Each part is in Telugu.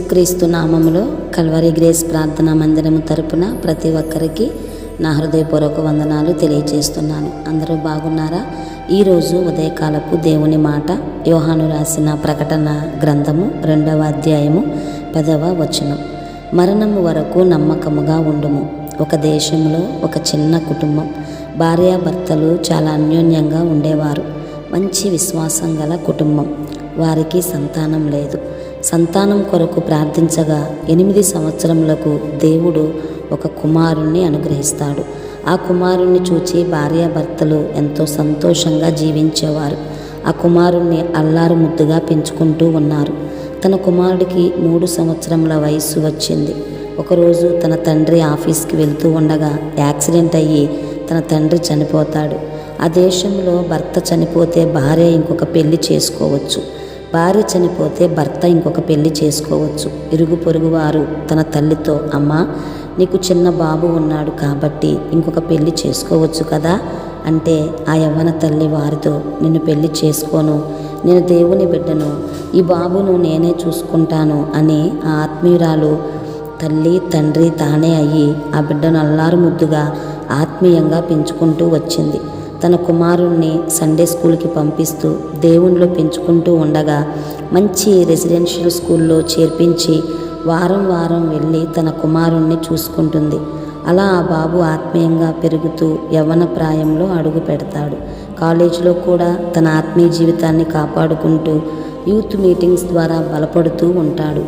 క్రీస్తు నామములో కల్వరి గ్రేస్ ప్రార్థనా మందిరము తరపున ప్రతి ఒక్కరికి నా హృదయపూర్వక వందనాలు తెలియజేస్తున్నాను అందరూ బాగున్నారా? ఈరోజు ఉదయకాలపు దేవుని మాట యోహాను రాసిన ప్రకటన గ్రంథము రెండవ అధ్యాయము పదవ వచనం. మరణము వరకు నమ్మకముగా ఉండుము. ఒక దేశంలో ఒక చిన్న కుటుంబం భార్యాభర్తలు చాలా అన్యోన్యంగా ఉండేవారు. మంచి విశ్వాసం గల కుటుంబం. వారికి సంతానం లేదు. సంతానం కొరకు ప్రార్థించగా ఎనిమిది సంవత్సరములకు దేవుడు ఒక కుమారుణ్ణి అనుగ్రహిస్తాడు. ఆ కుమారుణ్ణి చూచి భార్యాభర్తలు ఎంతో సంతోషంగా జీవించేవారు. ఆ కుమారుణ్ణి అల్లారు ముద్దుగా పెంచుకుంటూ ఉన్నారు. తన కుమారుడికి మూడు సంవత్సరముల వయస్సు వచ్చింది. ఒకరోజు తన తండ్రి ఆఫీస్కి వెళ్తూ ఉండగా యాక్సిడెంట్ అయ్యి తన తండ్రి చనిపోతాడు. ఆ దేశంలో భర్త చనిపోతే భార్య ఇంకొక పెళ్ళి చేసుకోవచ్చు. భార్య చనిపోతే భర్త ఇంకొక పెళ్ళి చేసుకోవచ్చు. ఇరుగు పొరుగు వారు తన తల్లితో అమ్మ నీకు చిన్న బాబు ఉన్నాడు కాబట్టి ఇంకొక పెళ్ళి చేసుకోవచ్చు కదా అంటే ఆ యవ్వన తల్లి వారితో నిన్ను పెళ్ళి చేసుకోను. నేను దేవుని బిడ్డను. ఈ బాబును నేనే చూసుకుంటాను అని ఆ ఆత్మీయురాలు తల్లి తండ్రి తానే అయ్యి ఆ బిడ్డను అల్లారు ముద్దుగా ఆత్మీయంగా పెంచుకుంటూ వచ్చింది. తన కుమారుణ్ణి సండే స్కూల్కి పంపిస్తూ దేవునిలో పెంచుకుంటూ ఉండగా మంచి రెసిడెన్షియల్ స్కూల్లో చేర్పించి వారం వారం వెళ్ళి తన కుమారుణ్ణి చూసుకుంటుంది. అలా ఆ బాబు ఆత్మీయంగా పెరుగుతూ యవ్వన ప్రాయంలో అడుగు పెడతాడు. కాలేజీలో కూడా తన ఆత్మీయ జీవితాన్ని కాపాడుకుంటూ యూత్ మీటింగ్స్ ద్వారా బలపడుతూ ఉంటాడు.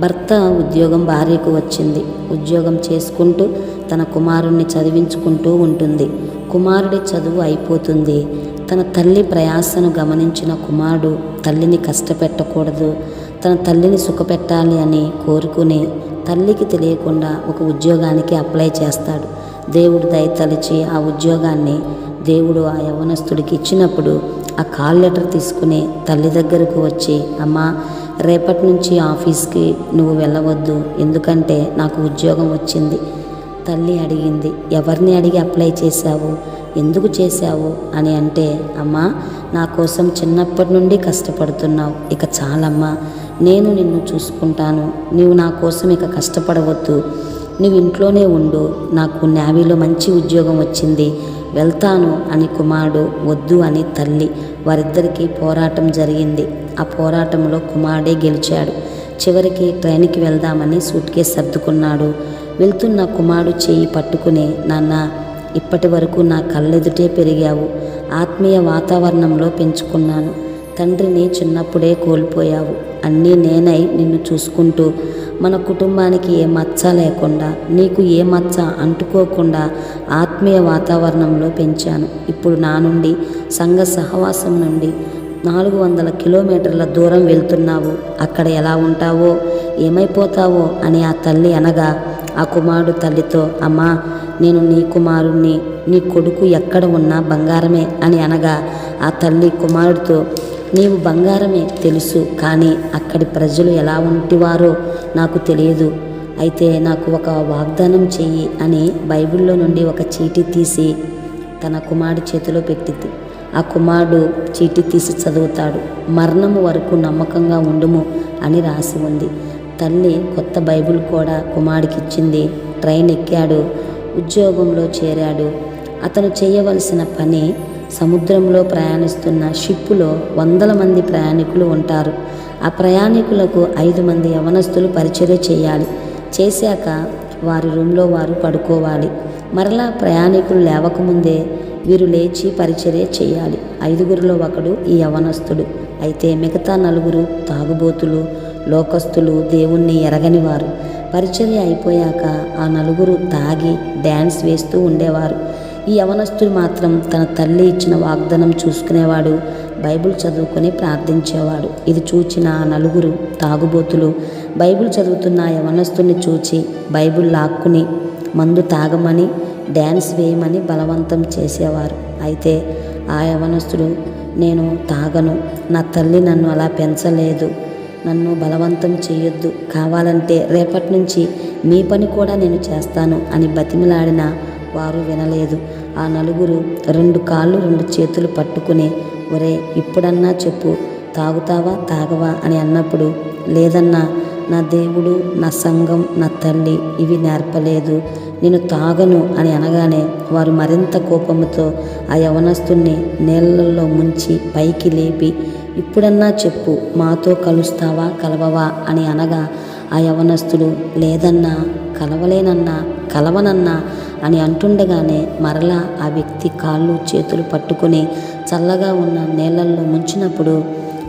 భర్త ఉద్యోగం భార్యకు వచ్చింది. ఉద్యోగం చేసుకుంటూ తన కుమారుణ్ణి చదివించుకుంటూ ఉంటుంది. కుమారుడి చదువు అయిపోతుంది. తన తల్లి ప్రయాసను గమనించిన కుమారుడు తల్లిని కష్టపెట్టకూడదు. తన తల్లిని సుఖపెట్టాలి అని కోరుకుని తల్లికి తెలియకుండా ఒక ఉద్యోగానికి అప్లై చేస్తాడు. దేవుడు దయతలిచి ఆ ఉద్యోగాన్ని దేవుడు ఆ యవనస్తుడికి ఇచ్చినప్పుడు ఆ కాల్ లెటర్ తీసుకుని తల్లి దగ్గరకు వచ్చి అమ్మా రేపటి నుంచి ఆఫీస్కి నువ్వు వెళ్ళవద్దు. ఎందుకంటే నాకు ఉద్యోగం వచ్చింది. తల్లి అడిగింది ఎవరిని అడిగి అప్లై చేశావు? ఎందుకు చేశావు? అని అంటే అమ్మా నా కోసం చిన్నప్పటి నుండి కష్టపడుతున్నావు. ఇక చాలమ్మా నేను నిన్ను చూసుకుంటాను. నీవు నా కోసం ఇక కష్టపడవద్దు. నువ్వు ఇంట్లోనే ఉండు. నాకు నావీలో మంచి ఉద్యోగం వచ్చింది. వెళ్తాను అని కుమారుడు వద్దు అని తల్లి వారిద్దరికీ పోరాటం జరిగింది. ఆ పోరాటంలో కుమారుడే గెలిచాడు. చివరికి ట్రైన్కి వెళ్దామని సూట్ కేసు సర్దుకున్నాడు. వెళ్తున్న కుమారుడు చేయి పట్టుకుని నాన్న ఇప్పటి వరకు నా కళ్ళెదుటే పెరిగావు. ఆత్మీయ వాతావరణంలో పెంచుకున్నాను. తండ్రిని చిన్నప్పుడే కోల్పోయావు. అన్నీ నేనై నిన్ను చూసుకుంటూ మన కుటుంబానికి ఏ మచ్చ లేకుండా నీకు ఏ మచ్చ అంటుకోకుండా ఆత్మీయ వాతావరణంలో పెంచాను. ఇప్పుడు నా నుండి సంఘ సహవాసం నుండి నాలుగు వందల కిలోమీటర్ల దూరం వెళ్తున్నావు. అక్కడ ఎలా ఉంటావో ఏమైపోతావో అని ఆ తల్లి అనగా ఆ కుమారుడు తల్లితో అమ్మా నేను నీ కుమారుణ్ణి నీ కొడుకు ఎక్కడ ఉన్నా బంగారమే అని అనగా ఆ తల్లి కుమారుడితో నీవు బంగారమే తెలుసు కానీ అక్కడి ప్రజలు ఎలా ఉంటివారో నాకు తెలియదు. అయితే నాకు ఒక వాగ్దానం చెయ్యి అని బైబిల్లో నుండి ఒక చీటీ తీసి తన కుమారుడి చేతిలో పెట్టింది. ఆ కుమారుడు చీటీ తీసి చదువుతాడు మరణము వరకు నమ్మకంగా ఉండుము అని రాసి ఉంది. తల్లి కొత్త బైబిల్ కూడా కుమారుడికిచ్చింది. ట్రైన్ ఎక్కాడు. ఉద్యోగంలో చేరాడు. అతను చేయవలసిన పని సముద్రంలో ప్రయాణిస్తున్న షిప్పులో వందల మంది ప్రయాణికులు ఉంటారు. ఆ ప్రయాణికులకు ఐదు మంది యవనస్తులు పరిచర్య చేయాలి. చేశాక వారి రూమ్లో వారు పడుకోవాలి. మరలా ప్రయాణికులు లేవకముందే వీరు లేచి పరిచర్య చేయాలి. ఐదుగురిలో ఒకడు ఈ యవనస్తుడు. అయితే మిగతా నలుగురు తాగుబోతులు లోకస్తులు దేవుణ్ణి ఎరగనివారు. పరిచర్య అయిపోయాక ఆ నలుగురు తాగి డ్యాన్స్ వేస్తూ ఉండేవారు. ఈ యవనస్తుడు మాత్రం తన తల్లి ఇచ్చిన వాగ్దానం చూసుకునేవాడు బైబిల్ చదువుకొని ప్రార్థించేవాడు. ఇది చూచిన ఆ నలుగురు తాగుబోతులు బైబిల్ చదువుతున్న ఆ యవనస్తుని చూచి బైబిల్ లాక్కుని మందు తాగమని డ్యాన్స్ వేయమని బలవంతం చేసేవారు. అయితే ఆ యవనస్తుడు నేను తాగను. నా తల్లి నన్ను అలా పెంచలేదు. నన్ను బలవంతం చేయొద్దు. కావాలంటే రేపటి నుంచి మీ పని కూడా నేను చేస్తాను అని బతిమిలాడిన వారు వినలేదు. ఆ నలుగురు రెండు కాళ్ళు రెండు చేతులు పట్టుకుని ఒరే ఇప్పుడన్నా చెప్పు. తాగుతావా? తాగవా? అని అన్నప్పుడు లేదన్నా నా దేవుడు నా సంఘం నా తల్లి ఇవి నేర్పలేదు. నేను తాగను అని అనగానే వారు మరింత కోపంతో ఆ యవనస్తుణ్ణి నీళ్ళల్లో ముంచి పైకి లేపి ఇప్పుడన్నా చెప్పు మాతో కలుస్తావా కలవవా అని అనగా ఆ యవనస్తుడు లేదన్నా కలవలేనన్నా కలవనన్నా అని అంటుండగానే మరలా ఆ వ్యక్తి కాళ్ళు చేతులు పట్టుకొని చల్లగా ఉన్న నీళ్ళల్లో ముంచినప్పుడు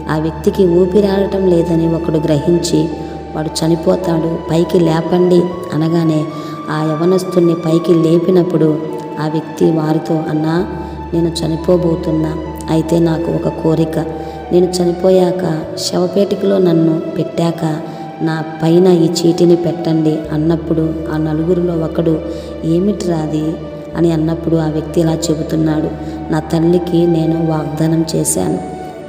ఆ వ్యక్తికి ఊపిరాడటం లేదని ఒకడు గ్రహించి వాడు చనిపోతాడు పైకి లేపండి అనగానే ఆ యవనస్తుని పైకి లేపినప్పుడు ఆ వ్యక్తి వారితో అన్నా నేను చనిపోబోతున్నా అయితే నాకు ఒక కోరిక. నేను చనిపోయాక శవపేటికలో నన్ను పెట్టాక నా పైన ఈ చీటిని పెట్టండి అన్నప్పుడు ఆ నలుగురిలో ఒకడు ఏమిట్రాది అని అన్నప్పుడు ఆ వ్యక్తి ఇలా చెబుతున్నాడు నా తల్లికి నేను వాగ్దానం చేశాను.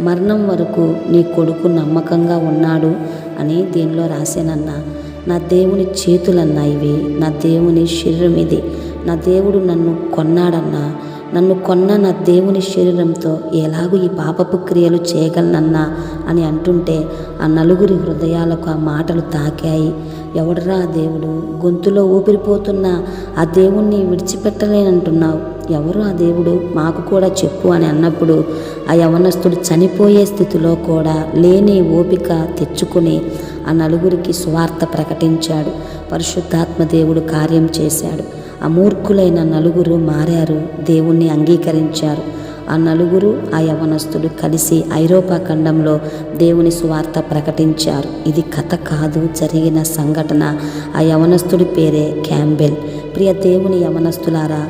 మరణం వరకు నీ కొడుకు నమ్మకంగా ఉన్నాడు అని దీనిలో రాశానన్నా. నా దేవుని చేతులన్నా ఇవి నా దేవుని శరీరం ఇది. నా దేవుడు నన్ను కొన్నాడన్నా. నన్ను కొన్న నా దేవుని శరీరంతో ఎలాగూ ఈ పాపపు క్రియలు చేయగలనన్నా అని అంటుంటే ఆ నలుగురి హృదయాలకు ఆ మాటలు తాకాయి. ఎవడరా దేవుడు? గొంతులో ఊపిరిపోతున్న ఆ దేవుణ్ణి విడిచిపెట్టలేనంటున్నావు. ఎవరు ఆ దేవుడు? మాకు కూడా చెప్పు అని అన్నప్పుడు ఆ యవనస్తుడు చనిపోయే స్థితిలో కూడా లేని ఓపిక తెచ్చుకుని ఆ నలుగురికి స్వార్థ ప్రకటించాడు. పరిశుద్ధాత్మ దేవుడు కార్యం చేశాడు. ఆ మూర్ఖులైన నలుగురు మారారు దేవుణ్ణి అంగీకరించారు. ఆ నలుగురు ఆ యవనస్తుడు కలిసి ఐరోపా ఖండంలో దేవుని సువార్త ప్రకటించారు. ఇది కథ కాదు జరిగిన సంఘటన. ఆ యవనస్తుడి పేరే క్యాంబెల్. ప్రియ దేవుని యవనస్తులారా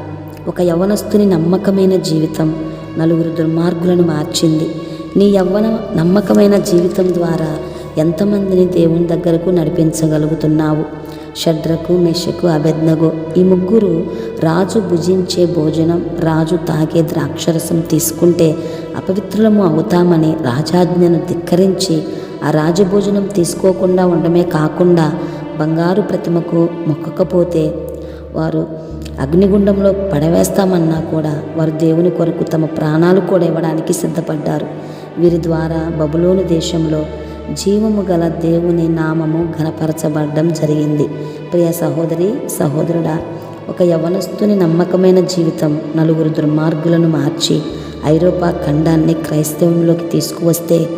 ఒక యవనస్తుని నమ్మకమైన జీవితం నలుగురు దుర్మార్గులను మార్చింది. నీ యవ్వన నమ్మకమైన జీవితం ద్వారా ఎంతమందిని దేవుని దగ్గరకు నడిపించగలుగుతున్నావు? షడ్రకు మెషకు అభెజ్ఞగో ఈ ముగ్గురు రాజు భుజించే భోజనం రాజు తాగే ద్రాక్షరసం తీసుకుంటే అపవిత్రులము అవుతామని రాజాజ్ఞను ధిక్కరించి ఆ రాజభోజనం తీసుకోకుండా ఉండమే కాకుండా బంగారు ప్రతిమకు మొక్కకపోతే వారు అగ్నిగుండంలో పడవేస్తామన్నా కూడా వారు దేవుని కొరకు తమ ప్రాణాలు కూడా ఇవ్వడానికి సిద్ధపడ్డారు. వీరి ద్వారా బబులోను దేశంలో జీవము గల దేవుని నామము ఘనపరచబడడం జరిగింది. ప్రియ సహోదరి సహోదరుడా ఒక యవనస్తుని నమ్మకమైన జీవితం నలుగురు దుర్మార్గులను మార్చి ఐరోపా ఖండాన్ని క్రైస్తవంలోకి తీసుకువస్తే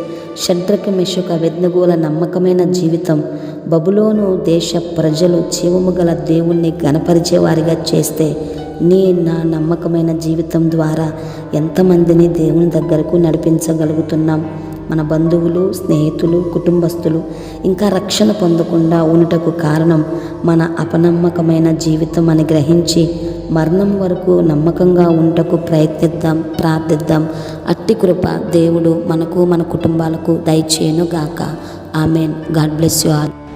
షడ్రక మెషక వెద్నగోల నమ్మకమైన జీవితం బబులోను దేశ ప్రజలు జీవము గల దేవుణ్ణి గణపరిచేవారిగా చేస్తే నీ నా నమ్మకమైన జీవితం ద్వారా ఎంతమందిని దేవుని దగ్గరకు నడిపించగలుగుతున్నాం? మన బంధువులు స్నేహితులు కుటుంబస్తులు ఇంకా రక్షణ పొందకుండా ఉండటకు కారణం మన అపనమ్మకమైన జీవితం అని గ్రహించి మరణం వరకు నమ్మకంగా ఉండటకు ప్రయత్నిద్దాం ప్రార్థిద్దాం. అట్టి కృప దేవుడు మనకు మన కుటుంబాలకు దయచేయను గాక amen. God bless you all.